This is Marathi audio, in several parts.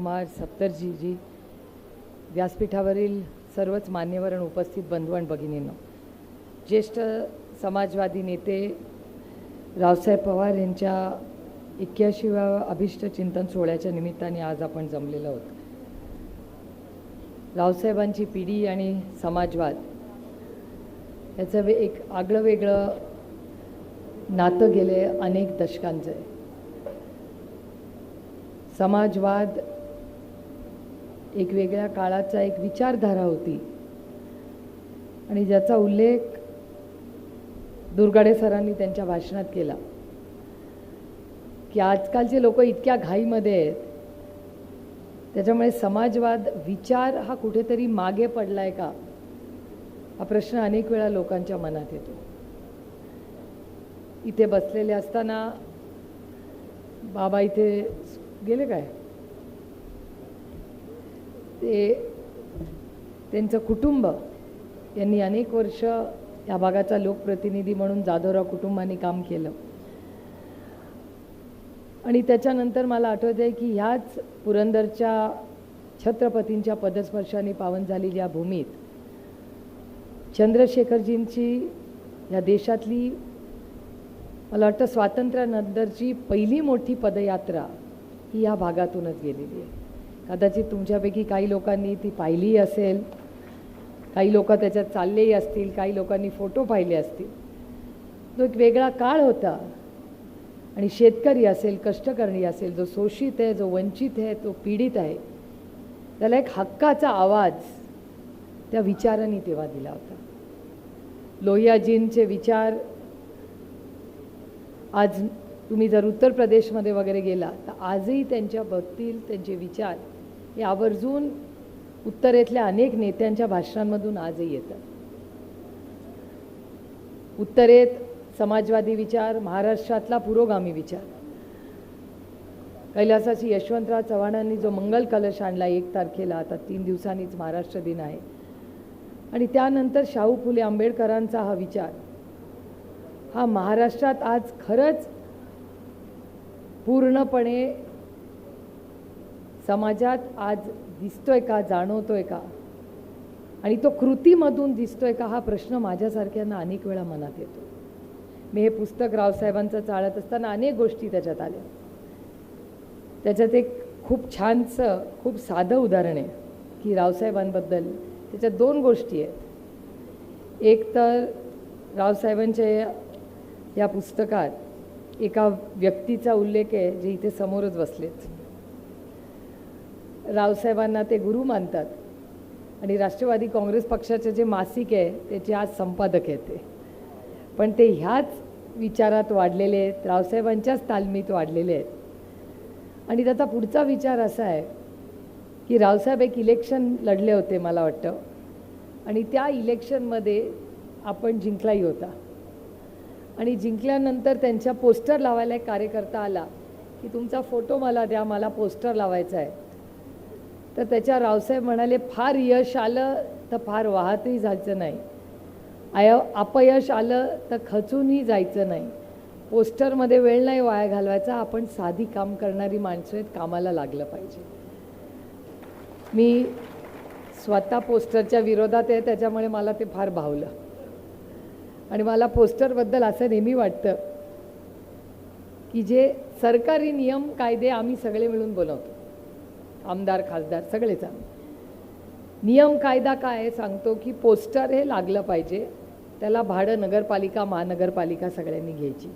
कुमार सप्तर्जीजी व्यासपीठावरील सर्वच मान्यवर आणि उपस्थित बंधू आणि भगिनींनो ज्येष्ठ समाजवादी नेते रावसाहेब पवार यांच्या एक्क्याऐंशीव्या अभिष्ट चिंतन सोहळ्याच्या निमित्ताने आज आपण जमलेलो आहोत. रावसाहेबांची पिढी आणि समाजवाद याचं वे एक आगळं वेगळं नातं गेले अनेक दशकांचं. आहे समाजवाद एक वेगळ्या काळाचा एक विचारधारा होती. आणि ज्याचा उल्लेख दुर्गाडे सरांनी त्यांच्या भाषणात केला. की आजकालचे लोक इतक्या घाईमध्ये आहेत त्याच्यामुळे समाजवाद विचार हा कुठेतरी मागे पडलाय का? हा प्रश्न अनेक वेळा लोकांच्या मनात येतो. इथे बसलेले असताना बाबा इथे गेले काय? ते त्यांचं कुटुंब यांनी अनेक वर्ष या भागाचा लोकप्रतिनिधी म्हणून जाधवराव कुटुंबाने काम केलं. आणि त्याच्यानंतर मला आठवत आहे की ह्याच पुरंदरच्या छत्रपतींच्या पदस्पर्शाने पावन झालेली या भूमीत चंद्रशेखरजींची या देशातली मला वाटतं स्वातंत्र्यानंतरची पहिली मोठी पदयात्रा ही या भागातूनच गेलेली आहे. कदाचित तुमच्यापैकी काही लोकांनी ती पाहिली असेल. काही लोक त्याच्यात चाललेही असतील काही लोकांनी फोटो पाहिले असतील. तो एक वेगळा काळ होता. आणि शेतकरी असेल कष्टकर्णी असेल जो शोषित आहे जो वंचित आहे तो पीडित आहे त्याला एक हक्काचा आवाज त्या विचारांनी तेव्हा दिला होता. लोहियाजींचे विचार आज तुम्ही जर उत्तर प्रदेशमध्ये वगैरे गेला तर आजही त्यांच्या बघतील त्यांचे विचार हे आवर्जून उत्तरेतल्या अनेक नेत्यांच्या भाषणांमधून आजही येतं. उत्तरेत समाजवादी विचार महाराष्ट्रातला पुरोगामी विचार. कैलासाची यशवंतराव चव्हाणांनी जो मंगल कलश आणला एक तारखेला आता तीन दिवसांनीच महाराष्ट्र दिन आहे. आणि त्यानंतर शाहू फुले आंबेडकरांचा हा विचार. हा महाराष्ट्रात आज खरंच पूर्णपणे समाजात आज दिसतोय का जाणवतोय का? आणि तो कृतीमधून दिसतोय का हा प्रश्न माझ्यासारख्यांना अनेक वेळा मनात येतो. मी हे पुस्तक रावसाहेबांचं चाळत असताना अनेक गोष्टी त्याच्यात आल्या. त्याच्यात एक खूप छानसं खूप साधं उदाहरण आहे की रावसाहेबांबद्दल त्याच्यात दोन गोष्टी आहेत. एक तर रावसाहेबांच्या या पुस्तकात एका व्यक्तीचा उल्लेख आहे जे इथे समोरच बसलेत. रावसाहेबांना ते गुरु मानतात. आणि राष्ट्रवादी काँग्रेस पक्षाचे जे मासिक आहे त्याचे आज संपादक आहे ते. पण ते ह्याच विचारात वाढलेले आहेत रावसाहेबांच्याच तालमीत वाढलेले आहेत. आणि त्याचा पुढचा विचार असा आहे की रावसाहेब एक इलेक्शन लढले होते मला वाटतं. आणि त्या इलेक्शनमध्ये आपण जिंकलाही होता. आणि जिंकल्यानंतर त्यांच्या पोस्टर लावायला एक कार्यकर्ता आला की तुमचा फोटो मला द्या मला पोस्टर लावायचा आहे. तर त्याच्या रावसाहेब म्हणाले फार यश आलं तर फार वाहतही जायचं नाही. आय अपयश आलं तर खचूनही जायचं नाही. पोस्टरमध्ये वेळ नाही वाया घालवायचा. आपण साधी काम करणारी माणसं आहेत. कामाला लागलं पाहिजे. मी स्वतः पोस्टरच्या विरोधात आहे. त्याच्यामुळे मला ते फार भावलं. आणि मला पोस्टरबद्दल असं नेहमी वाटतं की जे सरकारी नियम कायदे आम्ही सगळे मिळून बनवतो आमदार खासदार सगळेच आम्ही. नियम कायदा काय सांगतो की पोस्टर हे लागलं पाहिजे त्याला भाडं नगरपालिका महानगरपालिका सगळ्यांनी घ्यायची.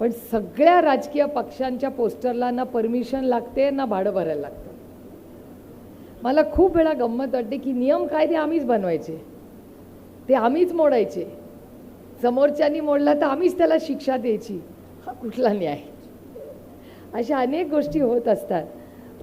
पण सगळ्या राजकीय पक्षांच्या पोस्टरला ना परमिशन लागते ना भाडं भरायला लागतं. मला खूप वेळा गंमत वाटते की नियम कायदे आम्हीच बनवायचे. ते आम्हीच मोडायचे. समोरच्यांनी मोडला तर आम्हीच त्याला शिक्षा द्यायची. हा कुठला न्याय? अशा अनेक गोष्टी होत असतात.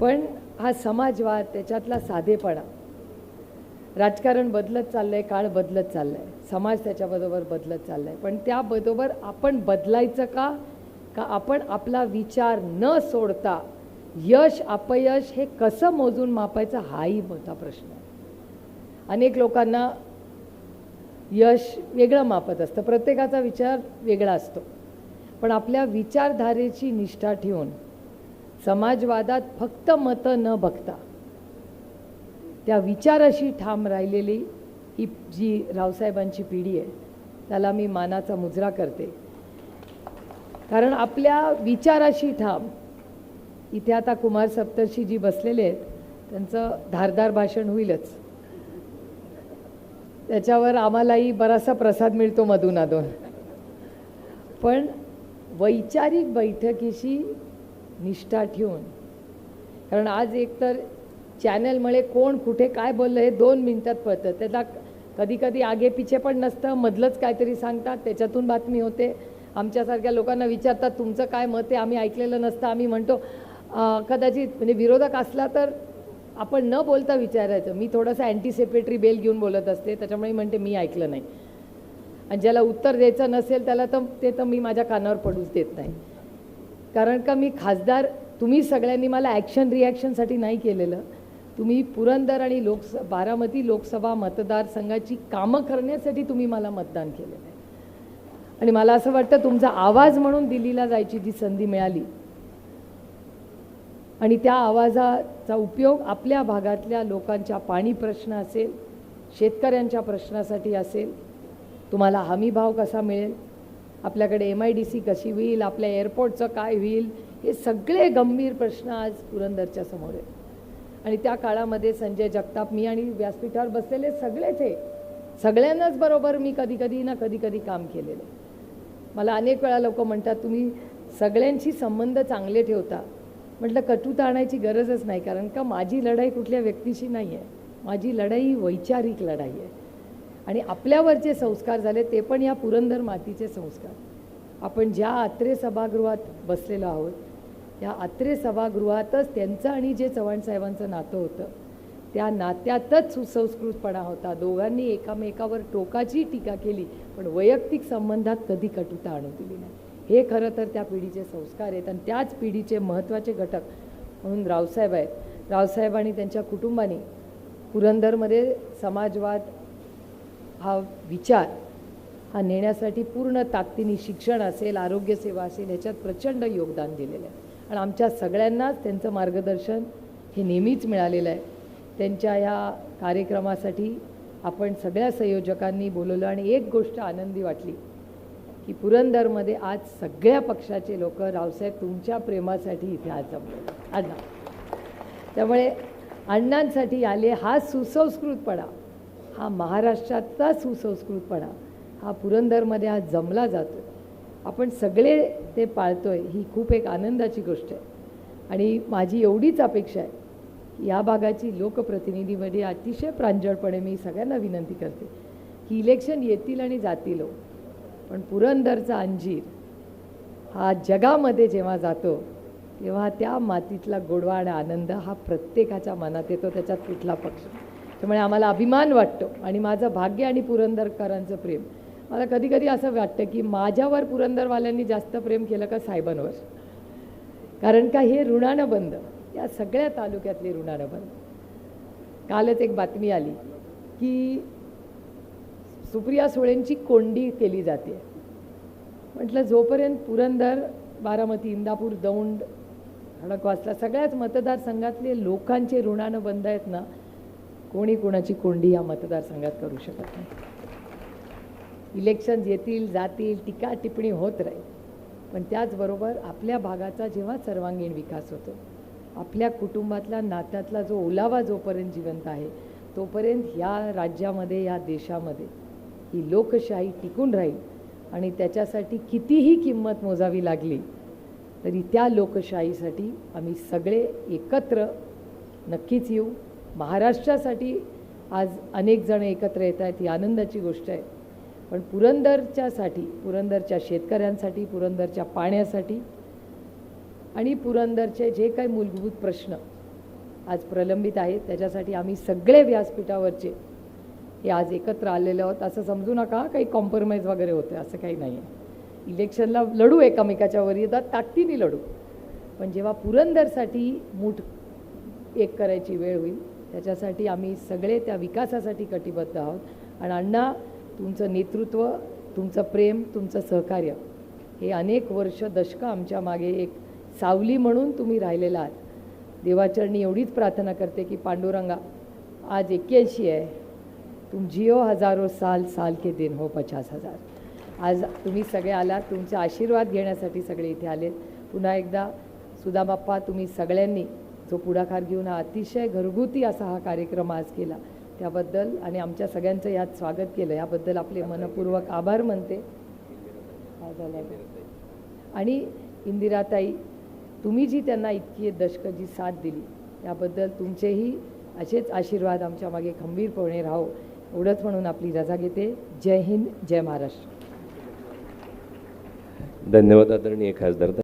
पण हा समाजवाद त्याच्यातला साधेपणा. राजकारण बदलत चाललंय काळ बदलत चाललं आहे समाज त्याच्याबरोबर बदलत चाललाय. पण त्याबरोबर आपण बदलायचं का? का आपण आपला विचार न सोडता यश अपयश हे कसं मोजून मापायचं हाही मोठा प्रश्न आहे. अनेक लोकांना यश वेगळं मापत असतं. प्रत्येकाचा विचार वेगळा असतो. पण आपल्या विचारधारेची निष्ठा ठेवून समाजवादात फक्त मतं न बघता. त्या विचाराशी ठाम राहिलेली ही जी रावसाहेबांची पिढी आहे त्याला मी मानाचा मुजरा करते. कारण आपल्या विचाराशी ठाम इथे आता कुमार सप्तर्षी जी बसलेले आहेत त्यांचं धारदार भाषण होईलच. त्याच्यावर आम्हालाही बराचसा प्रसाद मिळतो मधून अधून. पण वैचारिक बैठकीशी निष्ठा ठेवून. कारण आज एकतर चॅनलमुळे कोण कुठे काय बोललं हे दोन मिनटात पळतं. त्याला कधी कधी आगे पिछे पण नसतं मधलंच काहीतरी सांगतात त्याच्यातून बातमी होते. आमच्यासारख्या लोकांना विचारतात तुमचं काय मत आहे? आम्ही ऐकलेलं नसतं. आम्ही म्हणतो कदाचित म्हणजे विरोधक असला तर आपण न बोलता विचारायचं. मी थोडंसं अँटीसेपेटरी बेल घेऊन बोलत असते त्याच्यामुळे म्हणते मी ऐकलं नाही. आणि ज्याला उत्तर द्यायचं नसेल त्याला तर ते तर मी माझ्या कानावर पडूच देत नाही. कारण का मी खासदार तुम्ही सगळ्यांनी मला ॲक्शन रिॲक्शनसाठी नाही केलेलं. तुम्ही पुरंदर आणि लोकस बारामती लोकसभा मतदारसंघाची कामं करण्यासाठी तुम्ही मला मतदान केलेलं आहे. आणि मला असं वाटतं तुमचा आवाज म्हणून दिल्लीला जायची जी संधी मिळाली आणि त्या आवाजाचा उपयोग आपल्या भागातल्या लोकांच्या पाणी प्रश्न असेल शेतकऱ्यांच्या प्रश्नासाठी असेल तुम्हाला हमी भाव कसा मिळेल? आपल्याकडे एम आय डी सी कशी होईल आपल्या एअरपोर्टचं काय होईल हे सगळे गंभीर प्रश्न आज पुरंदरच्या समोर आहेत. आणि त्या काळामध्ये संजय जगताप मी आणि व्यासपीठावर बसलेले सगळेच हे सगळ्यांनाच बरोबर मी कधी कधी ना कधी कधी काम केलेलं मला अनेक वेळा लोक म्हणतात तुम्ही सगळ्यांशी संबंध चांगले ठेवता. म्हटलं कटुता आणायची गरजच नाही कारण का माझी लढाई कुठल्या व्यक्तीशी नाही आहे माझी लढाई वैचारिक लढाई आहे. आणि आपल्यावर जे संस्कार झाले ते पण या पुरंदर मातीचे संस्कार. आपण ज्या आत्रे सभागृहात बसलेलो आहोत या आत्रे सभागृहातच त्यांचं आणि जे चव्हाण साहेबांचं नातं होतं त्या नात्यातच सुसंस्कृतपणा होता. दोघांनी एकामेकावर टोकाची टीका केली पण वैयक्तिक संबंधात कधी कटुता आणू दिली नाही. हे खरं तर त्या पिढीचे संस्कार आहेत आणि त्याच पिढीचे महत्त्वाचे घटक म्हणून रावसाहेब आहेत. रावसाहेब आणि त्यांच्या कुटुंबाने पुरंदरमध्ये समाजवाद हा विचार हा नेण्यासाठी पूर्ण ताकदीने शिक्षण असेल आरोग्यसेवा असेल ह्याच्यात प्रचंड योगदान दिलेलं आहे. आणि आमच्या सगळ्यांनाच त्यांचं मार्गदर्शन हे नेहमीच मिळालेलं आहे. त्यांच्या या कार्यक्रमासाठी आपण सगळ्या संयोजकांनी बोलवलं आणि एक गोष्ट आनंदी वाटली की पुरंदरमध्ये आज सगळ्या पक्षाचे लोक रावसाहेब तुमच्या प्रेमासाठी इथे आज जमले. आज त्यामुळे अण्णांसाठी आले हा सुसंस्कृतपणा. हा महाराष्ट्राचा सुसंस्कृतपणा हा पुरंदरमध्ये आज जमला जातो आपण सगळे ते पाळतो आहे ही खूप एक आनंदाची गोष्ट आहे. आणि माझी एवढीच अपेक्षा आहे की या भागाची लोकप्रतिनिधीमध्ये अतिशय प्रांजळपणे मी सगळ्यांना विनंती करते की इलेक्शन येतील आणि जातील हो. पण पुरंदरचा अंजीर हा जगामध्ये जेव्हा जातो तेव्हा त्या मातीतला गोडवा आणि आनंद हा प्रत्येकाच्या मनात येतो त्याच्यात कुठला पक्ष त्यामुळे आम्हाला अभिमान वाटतो आणि माझं भाग्य आणि पुरंदरकरांचं प्रेम. मला कधी कधी असं वाटतं की माझ्यावर पुरंदरवाल्यांनी जास्त प्रेम केलं का साहेबांवर? कारण का हे ऋणानं बंद या सगळ्या तालुक्यातले ऋणानं बंद कालच एक बातमी आली की सुप्रिया सुळेंची कोंडी केली जाते. म्हटलं जोपर्यंत पुरंदर बारामती इंदापूर दौंड खडकवासला सगळ्याच मतदारसंघातले लोकांचे ऋणानं बंद आहेत ना कोणी कोणाची कोंडी या मतदारसंघात करू शकत नाही. इलेक्शन येतील जातील टीका टिप्पणी होत राहील. पण त्याचबरोबर आपल्या भागाचा जेव्हा सर्वांगीण विकास होतो आपल्या कुटुंबातला नात्यातला जो ओलावा जोपर्यंत जिवंत आहे तोपर्यंत या राज्यामध्ये या देशामध्ये ही लोकशाही टिकून राहील आणि त्याच्यासाठी कितीही किंमत मोजावी लागली तरी त्या लोकशाहीसाठी आम्ही सगळे एकत्र नक्कीच येऊ. महाराष्ट्रासाठी आज अनेक जण एकत्र येत आहेत ही आनंदाची गोष्ट आहे. पण पुरंदरच्यासाठी पुरंदरच्या शेतकऱ्यांसाठी पुरंदरच्या पाण्यासाठी आणि पुरंदरचे जे काही मूलभूत प्रश्न आज प्रलंबित आहेत त्याच्यासाठी आम्ही सगळे व्यासपीठावरचे हे आज एकत्र आलेले आहोत. असं समजू नका काही कॉम्प्रोमाइज वगैरे होते असं काही नाही आहे इलेक्शनला लढू एकामेकाच्या वर येतात ताकदीने लढू. पण जेव्हा पुरंदरसाठी मूठ एक करायची वेळ होईल त्याच्यासाठी आम्ही सगळे त्या विकासासाठी कटिबद्ध आहोत. आणि अण्णा तुमचं नेतृत्व तुमचं प्रेम तुमचं सहकार्य हे अनेक वर्ष दशकं आमच्या मागे एक सावली म्हणून तुम्ही राहिलेला आहात. देवाचरणी एवढीच प्रार्थना करते की पांडुरंगा आज एक्क्याऐंशी आहे. तुम जिओ हजारो साल साल के दिन हो पचास हजार. आज तुम्ही सगळे आलात तुमचे आशीर्वाद घेण्यासाठी सगळे इथे आलेत. पुन्हा एकदा सुदाबाप्पा तुम्ही सगळ्यांनी तो पुढाकार घेऊन हा अतिशय घरगुती असा हा कार्यक्रम आज केला. त्याबद्दल आणि आमच्या सगळ्यांचं यात स्वागत केलं. याबद्दल आपले मनपूर्वक आभार म्हणते आणि इंदिराताई तुम्ही जी त्यांना इतकी दशकं जी साथ दिली त्याबद्दल तुमचेही असेच आशीर्वाद आमच्या मागे खंबीरपणे राहो. एवढंच म्हणून आपली रजा घेते. जय हिंद जय महाराष्ट्र. धन्यवाद आदरणीय खासदार.